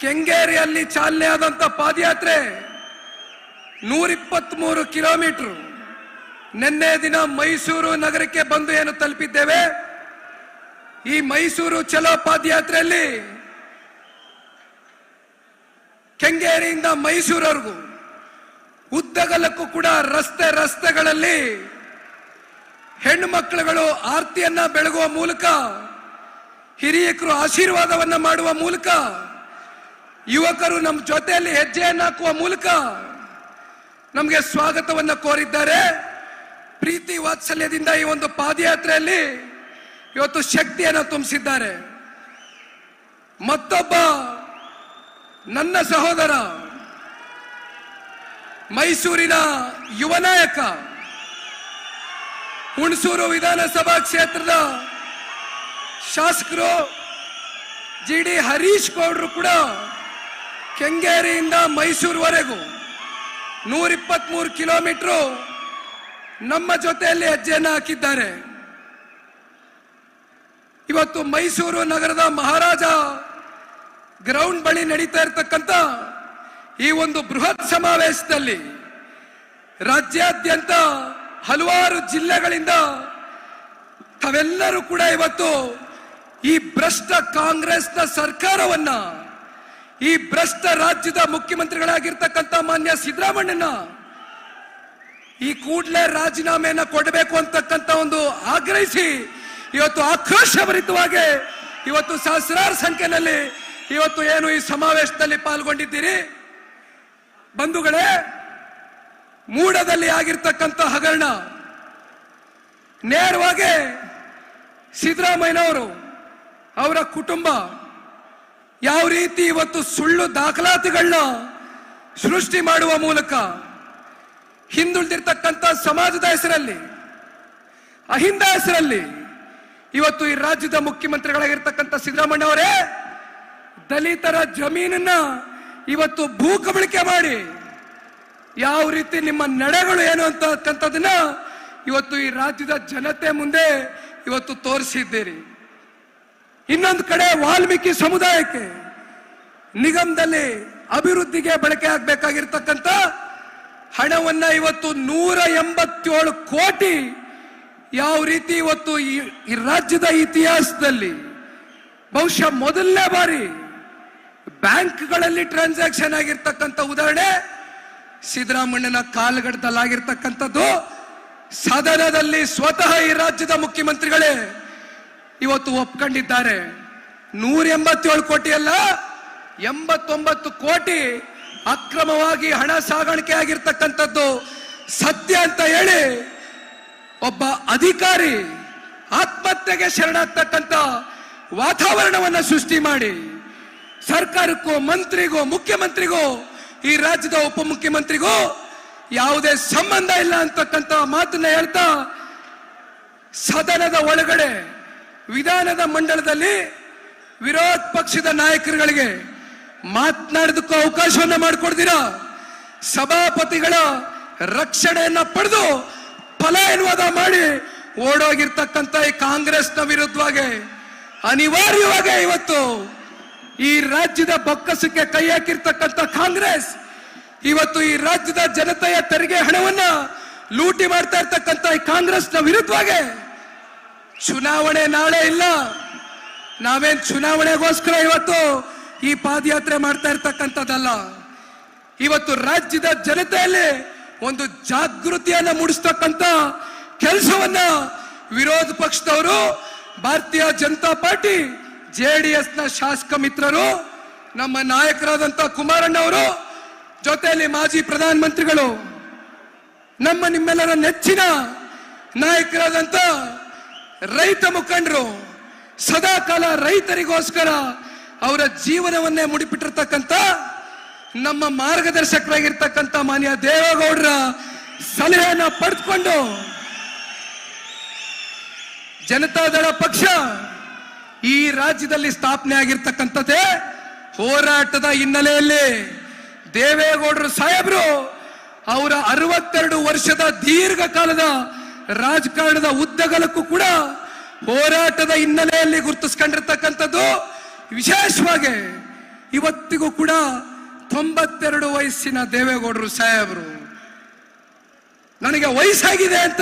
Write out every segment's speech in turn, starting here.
ಕೆಂಗೇರಿಯಲ್ಲಿ ಚಾಲನೆ ಆದಂತ ಪಾದಯಾತ್ರೆ ನೂರಿಪ್ಪತ್ತ್ ಮೂರು ಕಿಲೋಮೀಟರ್. ನಿನ್ನೆ ದಿನ ಮೈಸೂರು ನಗರಕ್ಕೆ ಬಂದು ಏನು ತಲುಪಿದ್ದೇವೆ? ಈ ಮೈಸೂರು ಚಲೋ ಪಾದಯಾತ್ರೆಯಲ್ಲಿ ಕೆಂಗೇರಿಯಿಂದ ಮೈಸೂರವರೆಗೂ ಉದ್ದಗಲಕ್ಕೂ ಕೂಡ ರಸ್ತೆ ರಸ್ತೆಗಳಲ್ಲಿ ಹೆಣ್ಣು ಮಕ್ಕಳುಗಳು ಆರತಿಯನ್ನ ಬೆಳಗುವ ಮೂಲಕ ಹಿರಿಯಕರು ಆಶೀರ್ವಾದವನ್ನ ಮಾಡುವ ಮೂಲಕ ಯುವಕರು ನಮ್ಮ ಜೊತೆಯಲ್ಲಿ ಹೆಜ್ಜೆಯನ್ನು ಹಾಕುವ ಮೂಲಕ ನಮಗೆ ಸ್ವಾಗತವನ್ನು ಕೋರಿದ್ದಾರೆ. ಪ್ರೀತಿ ವಾತ್ಸಲ್ಯದಿಂದ ಈ ಒಂದು ಪಾದಯಾತ್ರೆಯಲ್ಲಿ ಇವತ್ತು ಶಕ್ತಿಯನ್ನು ತುಂಬಿಸಿದ್ದಾರೆ. ಮತ್ತೊಬ್ಬ ನನ್ನ ಸಹೋದರ, ಮೈಸೂರಿನ ಯುವ ನಾಯಕ, ಹುಣಸೂರು ವಿಧಾನಸಭಾ ಕ್ಷೇತ್ರದ ಶಾಸಕರು ಜಿ ಡಿ ಹರೀಶ್ ಗೌಡ್ರು ಕೂಡ ಕೆಂಗೇರಿಯಿಂದ ಮೈಸೂರುವರೆಗೂ ನೂರಿಪ್ಪತ್ಮೂರು ಕಿಲೋಮೀಟ್ರು ನಮ್ಮ ಜೊತೆಯಲ್ಲಿ ಹೆಜ್ಜೆಯನ್ನು ಹಾಕಿದ್ದಾರೆ. ಇವತ್ತು ಮೈಸೂರು ನಗರದ ಮಹಾರಾಜ ಗ್ರೌಂಡ್ ಬಳಿ ನಡೀತಾ ಇರತಕ್ಕಂಥ ಈ ಒಂದು ಬೃಹತ್ ಸಮಾವೇಶದಲ್ಲಿ ರಾಜ್ಯಾದ್ಯಂತ ಹಲವಾರು ಜಿಲ್ಲೆಗಳಿಂದ ತಾವೆಲ್ಲರೂ ಕೂಡ ಇವತ್ತು ಈ ಭ್ರಷ್ಟ ಕಾಂಗ್ರೆಸ್ನ ಸರ್ಕಾರವನ್ನ ಈ ಭ್ರಷ್ಟ ರಾಜ್ಯದ ಮುಖ್ಯಮಂತ್ರಿಗಳಾಗಿರ್ತಕ್ಕಂಥ ಮಾನ್ಯ ಸಿದ್ದರಾಮಣ್ಣನ ಈ ಕೂಡಲೇ ರಾಜೀನಾಮೆಯನ್ನ ಕೊಡಬೇಕು ಅಂತಕ್ಕಂಥ ಒಂದು ಆಗ್ರಹಿಸಿ ಇವತ್ತು ಆಕ್ರೋಶಭರಿತವಾಗಿ ಇವತ್ತು ಸಹಸ್ರಾರು ಸಂಖ್ಯೆಯಲ್ಲಿ ಇವತ್ತು ಏನು ಈ ಸಮಾವೇಶದಲ್ಲಿ ಪಾಲ್ಗೊಂಡಿದ್ದೀರಿ? ಬಂಧುಗಳೇ, ಮೂಡದಲ್ಲಿ ಆಗಿರ್ತಕ್ಕಂಥ ಹಗರಣ ನೇರವಾಗಿ ಸಿದ್ದರಾಮಯ್ಯನವರು ಅವರ ಕುಟುಂಬ ಯಾವ ರೀತಿ ಇವತ್ತು ಸುಳ್ಳು ದಾಖಲಾತಿಗಳನ್ನ ಸೃಷ್ಟಿ ಮಾಡುವ ಮೂಲಕ ಹಿಂದುಳಿದಿರ್ತಕ್ಕಂಥ ಸಮಾಜದ ಹೆಸರಲ್ಲಿ, ಅಹಿಂದ ಹೆಸರಲ್ಲಿ ಇವತ್ತು ಈ ರಾಜ್ಯದ ಮುಖ್ಯಮಂತ್ರಿಗಳಾಗಿರ್ತಕ್ಕಂಥ ಸಿದ್ದರಾಮಯ್ಯ ಅವರೇ ದಲಿತರ ಜಮೀನನ್ನ ಇವತ್ತು ಭೂ ಕಬಳಿಕೆ ಮಾಡಿ ಯಾವ ರೀತಿ ನಿಮ್ಮ ನಡೆಗಳು ಏನು ಅಂತಕ್ಕಂಥದನ್ನ ಇವತ್ತು ಈ ರಾಜ್ಯದ ಜನತೆ ಮುಂದೆ ಇವತ್ತು ತೋರಿಸಿದ್ದೀರಿ. ಇನ್ನೊಂದು ಕಡೆ ವಾಲ್ಮೀಕಿ ಸಮುದಾಯಕ್ಕೆ ನಿಗಮದಲ್ಲಿ ಅಭಿವೃದ್ಧಿಗೆ ಬಳಕೆ ಆಗಬೇಕಾಗಿರ್ತಕ್ಕಂತ ಹಣವನ್ನ ಇವತ್ತು ನೂರ ಎಂಬತ್ತೇಳು ಕೋಟಿ ಯಾವ ರೀತಿ ಇವತ್ತು ಈ ರಾಜ್ಯದ ಇತಿಹಾಸದಲ್ಲಿ ಬಹುಶಃ ಮೊದಲನೇ ಬಾರಿ ಬ್ಯಾಂಕ್ಗಳಲ್ಲಿ ಟ್ರಾನ್ಸಾಕ್ಷನ್ ಆಗಿರ್ತಕ್ಕಂಥ ಉದಾಹರಣೆ ಸಿದ್ದರಾಮಣ್ಣನ ಕಾಲಘಟ್ಟದಲ್ಲಾಗಿರ್ತಕ್ಕಂಥದ್ದು ಸದನದಲ್ಲಿ ಸ್ವತಃ ಈ ರಾಜ್ಯದ ಮುಖ್ಯಮಂತ್ರಿಗಳೇ ಇವತ್ತು ಒಪ್ಕೊಂಡಿದ್ದಾರೆ. ನೂರ ಎಂಬತ್ತೇಳು ಕೋಟಿ ಅಲ್ಲ ಎಂಬತ್ತೊಂಬತ್ತು ಕೋಟಿ ಅಕ್ರಮವಾಗಿ ಹಣ ಸಾಗಾಣಿಕೆ ಆಗಿರ್ತಕ್ಕಂಥದ್ದು ಸತ್ಯ ಅಂತ ಹೇಳಿ ಒಬ್ಬ ಅಧಿಕಾರಿ ಆತ್ಮಹತ್ಯೆಗೆ ಶರಣಾಗ್ತಕ್ಕಂಥ ವಾತಾವರಣವನ್ನ ಸೃಷ್ಟಿ ಮಾಡಿ. ಸರ್ಕಾರಕ್ಕೂ ಮಂತ್ರಿಗೂ, ಮುಖ್ಯಮಂತ್ರಿಗೂ, ಈ ರಾಜ್ಯದ ಉಪಮುಖ್ಯಮಂತ್ರಿಗೂ ಯಾವುದೇ ಸಂಬಂಧ ಇಲ್ಲ ಅಂತಕ್ಕಂಥ ಮಾತನ್ನ ಹೇಳ್ತಾ ಸದನದ ಒಳಗಡೆ ವಿಧಾನದ ಮಂಡಲದಲ್ಲಿ ವಿರೋಧ ಪಕ್ಷದ ನಾಯಕರುಗಳಿಗೆ ಮಾತನಾಡೋದಕ್ಕೂ ಅವಕಾಶವನ್ನ ಮಾಡಿಕೊಡ್ತೀರಾ? ಸಭಾಪತಿಗಳ ರಕ್ಷಣೆಯನ್ನ ಪಡೆದು ಪಲಾಯನವಾದ ಮಾಡಿ ಓಡೋಗಿರ್ತಕ್ಕಂಥ ಈ ಕಾಂಗ್ರೆಸ್ನ ವಿರುದ್ಧವಾಗಿ ಅನಿವಾರ್ಯವಾಗಿ ಇವತ್ತು ಈ ರಾಜ್ಯದ ಬೊಕ್ಕಸಕ್ಕೆ ಕೈ ಹಾಕಿರ್ತಕ್ಕಂಥ ಕಾಂಗ್ರೆಸ್ ಇವತ್ತು ಈ ರಾಜ್ಯದ ಜನತೆಯ ತೆರಿಗೆ ಹಣವನ್ನ ಲೂಟಿ ಮಾಡ್ತಾ ಇರ್ತಕ್ಕಂಥ ಈ ಕಾಂಗ್ರೆಸ್ನ ವಿರುದ್ಧವಾಗಿ ಚುನಾವಣೆ ನಾಳೆ ಇಲ್ಲ. ನಾವೇನ್ ಚುನಾವಣೆಗೋಸ್ಕರ ಇವತ್ತು ಈ ಪಾದಯಾತ್ರೆ ಮಾಡ್ತಾ ಇರ್ತಕ್ಕಂಥದ್ದಲ್ಲ. ಇವತ್ತು ರಾಜ್ಯದ ಜನತೆಯಲ್ಲಿ ಒಂದು ಜಾಗೃತಿಯನ್ನು ಮೂಡಿಸ್ತಕ್ಕಂಥ ಕೆಲಸವನ್ನ ವಿರೋಧ ಪಕ್ಷದವರು, ಭಾರತೀಯ ಜನತಾ ಪಾರ್ಟಿ, ಜೆ ಡಿ ನ ಶಾಸಕ ಮಿತ್ರರು, ನಮ್ಮ ನಾಯಕರಾದಂತ ಕುಮಾರಣ್ಣ ಅವರು ಜೊತೆಯಲ್ಲಿ ಮಾಜಿ ಪ್ರಧಾನಮಂತ್ರಿಗಳು, ನಮ್ಮ ನಿಮ್ಮೆಲ್ಲರ ನೆಚ್ಚಿನ ನಾಯಕರಾದಂತ ರೈತ ಮುಖಂಡರು ಸದಾ ಕಾಲ ರೈತರಿಗೋಸ್ಕರ ಅವರ ಜೀವನವನ್ನೇ ಮುಡಿಪಿಟ್ಟಿರ್ತಕ್ಕಂಥ ನಮ್ಮ ಮಾರ್ಗದರ್ಶಕರಾಗಿರ್ತಕ್ಕಂಥ ಮಾನ್ಯ ದೇವೇಗೌಡರ ಸಲಹೆಯನ್ನ ಪಡೆದುಕೊಂಡು ಜನತಾದಳ ಪಕ್ಷ ಈ ರಾಜ್ಯದಲ್ಲಿ ಸ್ಥಾಪನೆ ಆಗಿರ್ತಕ್ಕಂಥದ್ದೇ ಹೋರಾಟದ ಹಿನ್ನೆಲೆಯಲ್ಲಿ ದೇವೇಗೌಡರು ಸಾಹೇಬರು ಅವರ ಅರವತ್ತೆರಡು ವರ್ಷದ ದೀರ್ಘಕಾಲದ ರಾಜಕಾರಣದ ಉದ್ದಗಲಕ್ಕೂ ಕೂಡ ಹೋರಾಟದ ಹಿನ್ನೆಲೆಯಲ್ಲಿ ಗುರುತಿಸ್ಕೊಂಡಿರ್ತಕ್ಕಂಥದ್ದು. ವಿಶೇಷವಾಗಿ ಇವತ್ತಿಗೂ ಕೂಡ ತೊಂಬತ್ತೆರಡು ವಯಸ್ಸಿನ ದೇವೇಗೌಡರು ಸಾಹೇಬರು. ನನಗೆ ವಯಸ್ಸಾಗಿದೆ ಅಂತ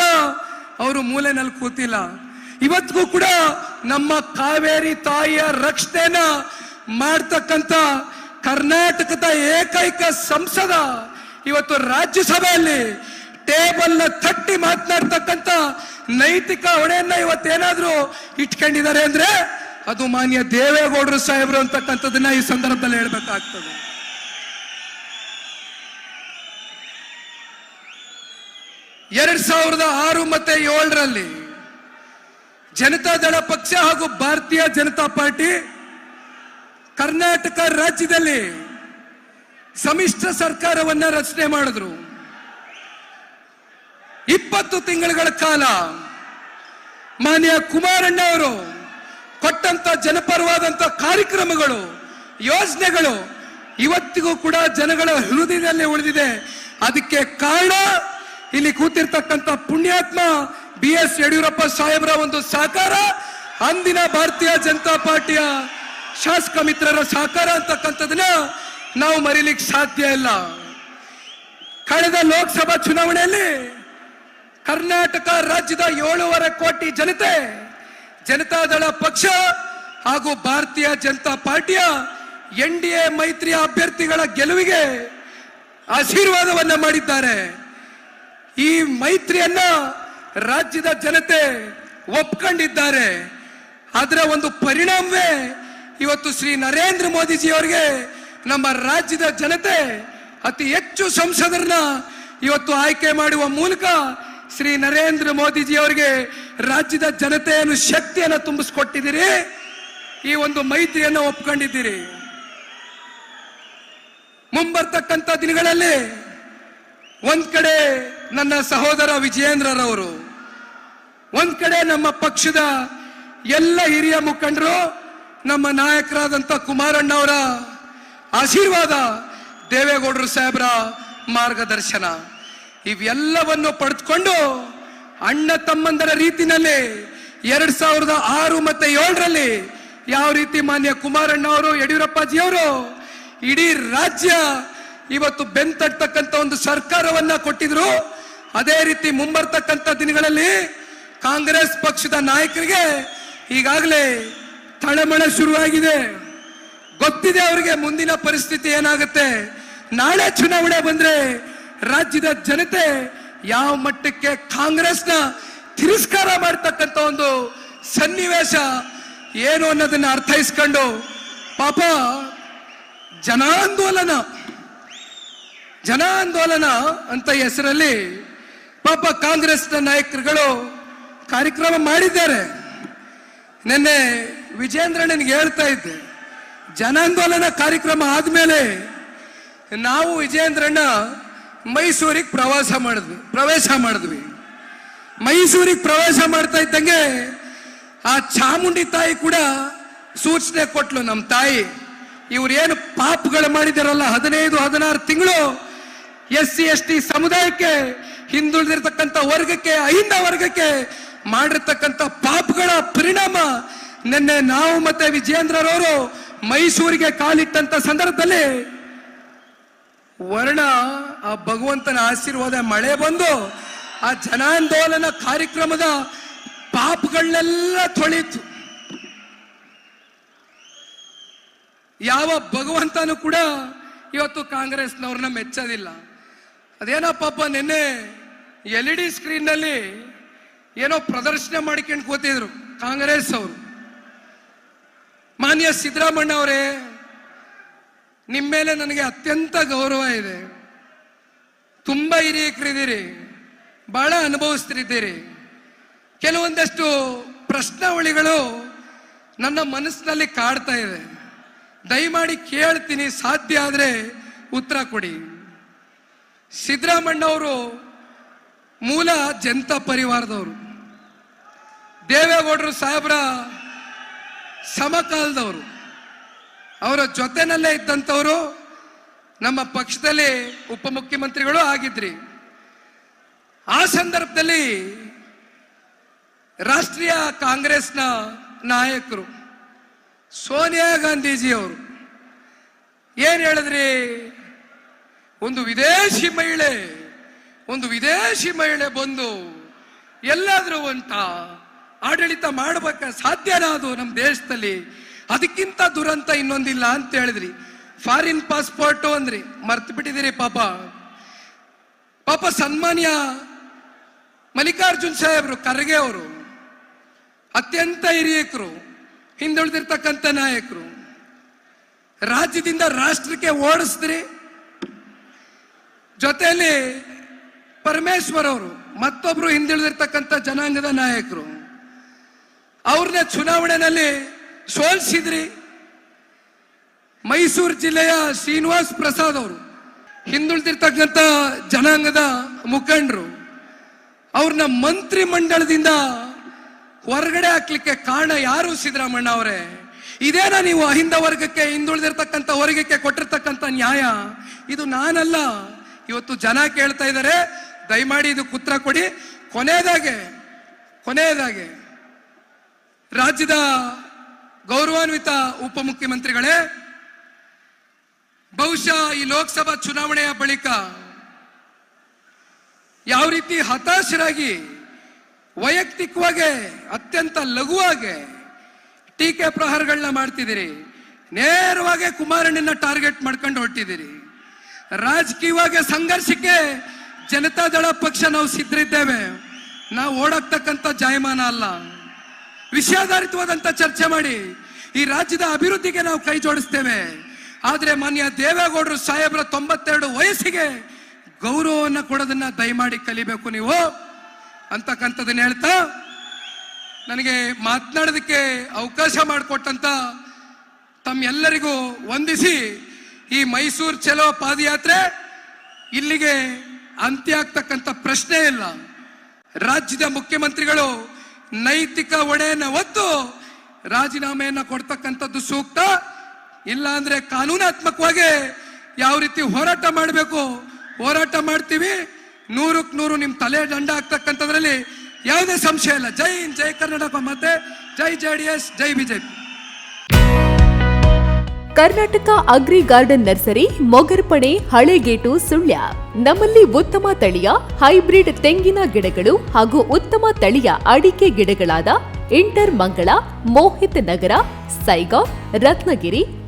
ಅವರು ಮೂಲೆನಲ್ಲಿ ಕೂತಿಲ್ಲ. ಇವತ್ತಿಗೂ ಕೂಡ ನಮ್ಮ ಕಾವೇರಿ ತಾಯಿಯ ರಕ್ಷಣೆನ ಮಾಡ್ತಕ್ಕಂಥ ಕರ್ನಾಟಕದ ಏಕೈಕ ಸಂಸದ ಇವತ್ತು ರಾಜ್ಯಸಭೆಯಲ್ಲಿ ಟೇಬಲ್ನ ತಟ್ಟಿ ಮಾತನಾಡ್ತಕ್ಕಂತ ನೈತಿಕ ಹೊಣೆಯನ್ನ ಇವತ್ತೇನಾದ್ರೂ ಇಟ್ಕೊಂಡಿದ್ದಾರೆ ಅಂದ್ರೆ ಅದು ಮಾನ್ಯ ದೇವೇಗೌಡರು ಸಾಹೇಬರು ಅಂತಕ್ಕಂಥದ್ದನ್ನ ಈ ಸಂದರ್ಭದಲ್ಲಿ ಹೇಳ್ಬೇಕಾಗ್ತದೆ. ಎರಡ್ ಸಾವಿರದ ಆರು ಮತ್ತೆ ಏಳರಲ್ಲಿ ಜನತಾದಳ ಪಕ್ಷ ಹಾಗೂ ಭಾರತೀಯ ಜನತಾ ಪಾರ್ಟಿ ಕರ್ನಾಟಕ ರಾಜ್ಯದಲ್ಲಿ ಸಮ್ಮಿಶ್ರ ಸರ್ಕಾರವನ್ನ ರಚನೆ ಮಾಡಿದ್ರು. ಇಪ್ಪತ್ತು ತಿಂಗಳುಗಳ ಕಾಲ ಮಾನ್ಯ ಕುಮಾರಣ್ಣ ಅವರು ಕೊಟ್ಟಂತ ಜನಪರವಾದಂತ ಕಾರ್ಯಕ್ರಮಗಳು, ಯೋಜನೆಗಳು ಇವತ್ತಿಗೂ ಕೂಡ ಜನಗಳ ಹೃದಯದಲ್ಲಿ ಉಳಿದಿದೆ. ಅದಕ್ಕೆ ಕಾರಣ ಇಲ್ಲಿ ಕೂತಿರ್ತಕ್ಕಂಥ ಪುಣ್ಯಾತ್ಮ ಬಿ ಎಸ್ ಯಡಿಯೂರಪ್ಪ ಸಾಹೇಬರ ಒಂದು ಸಹಕಾರ ಅಂದಿನ ಭಾರತೀಯ ಜನತಾ ಪಾರ್ಟಿಯ ಶಾಸಕ ಮಿತ್ರರ ಸಹಕಾರ ಅಂತಕ್ಕಂಥದನ್ನ ನಾವು ಮರೀಲಿಕ್ಕೆ ಸಾಧ್ಯ ಇಲ್ಲ. ಕಳೆದ ಲೋಕಸಭಾ ಚುನಾವಣೆಯಲ್ಲಿ ಕರ್ನಾಟಕ ರಾಜ್ಯದ ಏಳೂವರೆ ಕೋಟಿ ಜನತೆ ಜನತಾದಳ ಪಕ್ಷ ಹಾಗೂ ಭಾರತೀಯ ಜನತಾ ಪಾರ್ಟಿಯ ಎನ್ ಡಿ ಎ ಮೈತ್ರಿಯ ಅಭ್ಯರ್ಥಿಗಳ ಗೆಲುವಿಗೆ ಆಶೀರ್ವಾದವನ್ನ ಮಾಡಿದ್ದಾರೆ. ಈ ಮೈತ್ರಿಯನ್ನ ರಾಜ್ಯದ ಜನತೆ ಒಪ್ಕೊಂಡಿದ್ದಾರೆ. ಅದರ ಒಂದು ಪರಿಣಾಮವೇ ಇವತ್ತು ಶ್ರೀ ನರೇಂದ್ರ ಮೋದಿಜಿ ಅವರಿಗೆ ನಮ್ಮ ರಾಜ್ಯದ ಜನತೆ ಅತಿ ಹೆಚ್ಚು ಸಂಸದರನ್ನ ಇವತ್ತು ಆಯ್ಕೆ ಮಾಡುವ ಮೂಲಕ ಶ್ರೀ ನರೇಂದ್ರ ಮೋದಿಜಿ ಅವರಿಗೆ ರಾಜ್ಯದ ಜನತೆಯನ್ನು ಶಕ್ತಿಯನ್ನು ತುಂಬಿಸ್ಕೊಟ್ಟಿದ್ದೀರಿ. ಈ ಒಂದು ಮೈತ್ರಿಯನ್ನು ಒಪ್ಕೊಂಡಿದ್ದೀರಿ. ಮುಂಬರ್ತಕ್ಕಂಥ ದಿನಗಳಲ್ಲಿ ಒಂದ್ ಕಡೆ ನನ್ನ ಸಹೋದರ ವಿಜಯೇಂದ್ರರವರು, ಒಂದ್ ಕಡೆ ನಮ್ಮ ಪಕ್ಷದ ಎಲ್ಲ ಹಿರಿಯ ಮುಖಂಡರು, ನಮ್ಮ ನಾಯಕರಾದಂತ ಕುಮಾರಣ್ಣ ಅವರ ಆಶೀರ್ವಾದ ದೇವೇಗೌಡರು ಸಾಹೇಬರ ಮಾರ್ಗದರ್ಶನ. ಇವೆಲ್ಲವನ್ನು ಪಡೆದುಕೊಂಡು ಅಣ್ಣ ತಮ್ಮಂದರ ರೀತಿನಲ್ಲಿ ಎರಡ್ ಸಾವಿರದ ಆರು ಮತ್ತೆ ಏಳರಲ್ಲಿ ಯಾವ ರೀತಿ ಮಾನ್ಯ ಕುಮಾರಣ್ಣ ಅವರು ಯಡಿಯೂರಪ್ಪಾಜಿಯವರು ಇಡೀ ರಾಜ್ಯ ಇವತ್ತು ಬೆಂತಟ್ಟತಕ್ಕಂತ ಒಂದು ಸರ್ಕಾರವನ್ನ ಕೊಟ್ಟಿದ್ರು. ಅದೇ ರೀತಿ ಮುಂಬರ್ತಕ್ಕಂಥ ದಿನಗಳಲ್ಲಿ ಕಾಂಗ್ರೆಸ್ ಪಕ್ಷದ ನಾಯಕರಿಗೆ ಈಗಾಗಲೇ ತಳಮಳ ಶುರುವಾಗಿದೆ. ಗೊತ್ತಿದೆ ಅವರಿಗೆ ಮುಂದಿನ ಪರಿಸ್ಥಿತಿ ಏನಾಗುತ್ತೆ. ನಾಳೆ ಚುನಾವಣೆ ಬಂದ್ರೆ ರಾಜ್ಯದ ಜನತೆ ಯಾವ ಮಟ್ಟಕ್ಕೆ ಕಾಂಗ್ರೆಸ್ನ ತಿರಸ್ಕಾರ ಮಾಡ್ತಕ್ಕಂಥ ಒಂದು ಸನ್ನಿವೇಶ ಏನು ಅನ್ನೋದನ್ನ ಅರ್ಥೈಸ್ಕೊಂಡು ಪಾಪ ಜನಾಂದೋಲನ ಜನಾಂದೋಲನ ಅಂತ ಹೆಸರಲ್ಲಿ ಪಾಪ ಕಾಂಗ್ರೆಸ್ನ ನಾಯಕರುಗಳು ಕಾರ್ಯಕ್ರಮ ಮಾಡಿದ್ದಾರೆ. ನಿನ್ನೆ ವಿಜೇಂದ್ರಣ್ಣನಿಗೆ ಹೇಳ್ತಾ ಇದ್ದೆ, ಜನಾಂದೋಲನ ಕಾರ್ಯಕ್ರಮ ಆದ್ಮೇಲೆ ನಾವು ವಿಜೇಂದ್ರಣ್ಣ ಮೈಸೂರಿಗೆ ಪ್ರವಾಸ ಮಾಡಿದ್ವಿ, ಪ್ರವೇಶ ಮಾಡಿದ್ವಿ. ಮೈಸೂರಿಗೆ ಪ್ರವೇಶ ಮಾಡ್ತಾ ಇದ್ದಂಗೆ ಆ ಚಾಮುಂಡಿ ತಾಯಿ ಕೂಡ ಸೂಚನೆ ಕೊಟ್ಲು ನಮ್ಮ ತಾಯಿ, ಇವ್ರು ಏನು ಪಾಪಗಳು ಮಾಡಿದಾರಲ್ಲ, ಹದಿನೈದು, ಹದಿನಾರು ತಿಂಗಳು ಎಸ್ ಸಿ, ಎಸ್ ಟಿ ಸಮುದಾಯಕ್ಕೆ, ಹಿಂದುಳಿದಿರ್ತಕ್ಕಂಥ ವರ್ಗಕ್ಕೆ, ಅಹಿಂದ ವರ್ಗಕ್ಕೆ ಮಾಡಿರ್ತಕ್ಕಂಥ ಪಾಪಗಳ ಪರಿಣಾಮ ನಿನ್ನೆ ನಾವು ಮತ್ತೆ ವಿಜೇಂದ್ರರವರು ಮೈಸೂರಿಗೆ ಕಾಲಿಟ್ಟಂತ ಸಂದರ್ಭದಲ್ಲಿ ವರ್ಣ ಆ ಭಗವಂತನ ಆಶೀರ್ವಾದ ಮಳೆ ಬಂದು ಆ ಜನಾಂದೋಲನ ಕಾರ್ಯಕ್ರಮದ ಪಾಪಗಳನ್ನೆಲ್ಲ ತೊಳೀತು ಯಾವ ಭಗವಂತನು ಕೂಡ ಇವತ್ತು ಕಾಂಗ್ರೆಸ್ನವ್ರನ್ನ ಮೆಚ್ಚೋದಿಲ್ಲ. ಅದೇನೋ ಪಾಪ ನಿನ್ನೆ ಎಲ್ ಇ ಡಿ ಸ್ಕ್ರೀನ್ನಲ್ಲಿ ಏನೋ ಪ್ರದರ್ಶನ ಮಾಡ್ಕೊಂಡು ಕೂತಿದ್ರು ಕಾಂಗ್ರೆಸ್ ಅವರು. ಮಾನ್ಯ ಸಿದ್ದರಾಮಣ್ಣ ಅವರೇ, ನಿಮ್ಮ ಮೇಲೆ ನನಗೆ ಅತ್ಯಂತ ಗೌರವ ಇದೆ. ತುಂಬಾ ಹಿರಿಯಕರಿದ್ದೀರಿ, ಬಹಳ ಅನುಭವಿಸ್ತಿದ್ದೀರಿ. ಕೆಲವೊಂದಷ್ಟು ಪ್ರಶ್ನಾವಳಿಗಳು ನನ್ನ ಮನಸ್ಸಿನಲ್ಲಿ ಕಾಡ್ತಾ ಇದೆ. ದಯಮಾಡಿ ಕೇಳ್ತೀನಿ, ಸಾಧ್ಯ ಆದರೆ ಉತ್ತರ ಕೊಡಿ. ಸಿದ್ದರಾಮಣ್ಣವರು ಮೂಲ ಜನತಾ ಪರಿವಾರದವರು. ದೇವೇಗೌಡರು ಸಾಹೇಬರ ಸಮಕಾಲದವರು. ಅವರ ಜೊತೆನಲ್ಲೇ ಇದ್ದಂಥವರು ನಮ್ಮ ಪಕ್ಷದಲ್ಲಿ ಉಪಮುಖ್ಯಮಂತ್ರಿಗಳು ಆಗಿದ್ರಿ. ಆ ಸಂದರ್ಭದಲ್ಲಿ ರಾಷ್ಟ್ರೀಯ ಕಾಂಗ್ರೆಸ್ನ ನಾಯಕರು ಸೋನಿಯಾ ಗಾಂಧೀಜಿ ಅವರು ಏನ್ ಹೇಳಿದ್ರಿ? ಒಂದು ವಿದೇಶಿ ಮಹಿಳೆ, ಒಂದು ವಿದೇಶಿ ಮಹಿಳೆ ಬಂದು ಎಲ್ಲಾದರೂ ಅಂತ ಆಡಳಿತ ಮಾಡಬೇಕ ಸಾಧ್ಯನಾ ನಮ್ಮ ದೇಶದಲ್ಲಿ? ಅದಕ್ಕಿಂತ ದುರಂತ ಇನ್ನೊಂದಿಲ್ಲ ಅಂತ ಹೇಳಿದ್ರಿ. ಫಾರಿನ್ ಪಾಸ್ಪೋರ್ಟ್ ಅಂದ್ರಿ. ಮರ್ತು ಬಿಟ್ಟಿದ್ದೀರಿ ಪಾಪ. ಪಾಪ ಸನ್ಮಾನ್ಯ ಮಲ್ಲಿಕಾರ್ಜುನ್ ಸಾಹೇಬ್ರು, ಖರ್ಗೆ ಅವರು. ಅತ್ಯಂತ ಹಿರಿಯಕರು, ಹಿಂದುಳಿದಿರ್ತಕ್ಕಂಥ ನಾಯಕರು. ರಾಜ್ಯದಿಂದ ರಾಷ್ಟ್ರಕ್ಕೆ ಓಡಿಸಿದ್ರಿ. ಜೊತೆಯಲ್ಲಿ ಪರಮೇಶ್ವರ್ ಅವರು, ಮತ್ತೊಬ್ರು ಹಿಂದುಳಿದಿರ್ತಕ್ಕಂಥ ಜನಾಂಗದ ನಾಯಕರು. ಅವ್ರನ್ನ ಚುನಾವಣೆಯಲ್ಲಿ ಸೋಲಿಸಿದ್ರಿ. ಮೈಸೂರು ಜಿಲ್ಲೆಯ ಶ್ರೀನಿವಾಸ್ ಪ್ರಸಾದ್ ಅವರು, ಹಿಂದುಳಿದಿರ್ತಕ್ಕಂಥ ಜನಾಂಗದ ಮುಖಂಡರು, ಅವ್ರನ್ನ ಮಂತ್ರಿ ಮಂಡಲದಿಂದ ಹೊರಗಡೆ ಹಾಕ್ಲಿಕ್ಕೆ ಕಾರಣ ಯಾರು ಸಿದ್ದರಾಮಣ್ಣ ಅವರೇ? ಇದೇನ ನೀವು ಅಹಿಂದ ವರ್ಗಕ್ಕೆ, ಹಿಂದುಳಿದಿರ್ತಕ್ಕಂಥ ವರ್ಗಕ್ಕೆ ಕೊಟ್ಟಿರ್ತಕ್ಕಂಥ ನ್ಯಾಯ? ಇದು ನಾನಲ್ಲ. ಇವತ್ತು ಜನ ಕೇಳ್ತಾ ಇದ್ದಾರೆ. ದಯಮಾಡಿ ಇದು ಕುತ್ರ ಕೊಡಿ. ಕೊನೆಯದಾಗೆ ಕೊನೆಯದಾಗೆ ರಾಜ್ಯದ ಗೌರವಾನ್ವಿತ ಉಪಮುಖ್ಯಮಂತ್ರಿಗಳೇ ಬಹುಶಃ ಈ ಲೋಕಸಭಾ ಚುನಾವಣೆಯ ಬಳಿಕ ಯಾವ ರೀತಿ ಹತಾಶರಾಗಿ, ವೈಯಕ್ತಿಕವಾಗಿ, ಅತ್ಯಂತ ಲಘುವಾಗಿ ಟೀಕೆ ಪ್ರಹಾರಗಳನ್ನ ಮಾಡ್ತಿದ್ದೀರಿ. ನೇರವಾಗಿ ಕುಮಾರಣ್ಣನ ಟಾರ್ಗೆಟ್ ಮಾಡ್ಕೊಂಡು ಹೊರಟಿದ್ದೀರಿ. ರಾಜಕೀಯವಾಗಿ ಸಂಘರ್ಷಕ್ಕೆ ಜನತಾದಳ ಪಕ್ಷ ನಾವು ಸಿದ್ಧರಿದ್ದೇವೆ. ನಾವು ಓಡಾಕ್ತಕ್ಕಂಥ ಜಾಯಮಾನ ಅಲ್ಲ. ವಿಷಯಾಧಾರಿತವಾದಂತ ಚರ್ಚೆ ಮಾಡಿ ಈ ರಾಜ್ಯದ ಅಭಿವೃದ್ಧಿಗೆ ನಾವು ಕೈ ಜೋಡಿಸ್ತೇವೆ. ಆದ್ರೆ ಮಾನ್ಯ ದೇವೇಗೌಡರು ಸಾಹೇಬರ ತೊಂಬತ್ತೆರಡು ವಯಸ್ಸಿಗೆ ಗೌರವವನ್ನು ಕೊಡೋದನ್ನ ದಯಮಾಡಿ ಕಲಿಬೇಕು ನೀವು ಅಂತಕ್ಕಂಥದ್ದನ್ನ ಹೇಳ್ತಾ ನನಗೆ ಮಾತನಾಡೋದಕ್ಕೆ ಅವಕಾಶ ಮಾಡಿಕೊಟ್ಟಂತ ತಮ್ಮೆಲ್ಲರಿಗೂ ವಂದಿಸಿ ಈ ಮೈಸೂರು ಚಲೋ ಪಾದಯಾತ್ರೆ ಇಲ್ಲಿಗೆ ಅಂತ್ಯ ಆಗ್ತಕ್ಕಂಥ ಪ್ರಶ್ನೆ ಇಲ್ಲ. ರಾಜ್ಯದ ಮುಖ್ಯಮಂತ್ರಿಗಳು ನೈತಿಕ ಹೊಣೆಯನ್ನು ಒತ್ತು ರಾಜೀನಾಮೆಯನ್ನು ಕೊಡ್ತಕ್ಕಂಥದ್ದು ಸೂಕ್ತ. ಇಲ್ಲ ಅಂದ್ರೆ ಕಾನೂನಾತ್ಮಕವಾಗಿ ಯಾವ ರೀತಿ ಹೋರಾಟ ಮಾಡಬೇಕು? ಹೋರಾಟ ಮಾಡ್ತೀವಿ. ನೂರಕ್ಕೆ ನೂರು ನಿಮ್ ತಲೆ ದಂಡ ಆಗ್ತಕ್ಕಂಥದ್ರಲ್ಲಿ ಯಾವುದೇ ಸಂಶಯ ಇಲ್ಲ. ಜೈ ಜೈ ಕರ್ನಾಟಕ ಮತ್ತೆ ಜೈ ಜೆ ಡಿ ಎಸ್, ಜೈ BJP Karnataka agri garden nursery Mogarpane Halegate, Sullia. ನಮ್ಮಲ್ಲಿ ಉತ್ತಮ ತಳಿಯ, ಹೈಬ್ರಿಡ್ ತೆಂಗಿನ ಗಿಡಗಳು ಹಾಗೂ ಉತ್ತಮ ತಳಿಯ ಅಡಿಕೆ ಗಿಡಗಳಾದ ಇಂಟರ್ ಮಂಗಳ, ಮೋಹಿತ್ ನಗರ, ಸೈಗಾ, ರತ್ನಗಿರಿ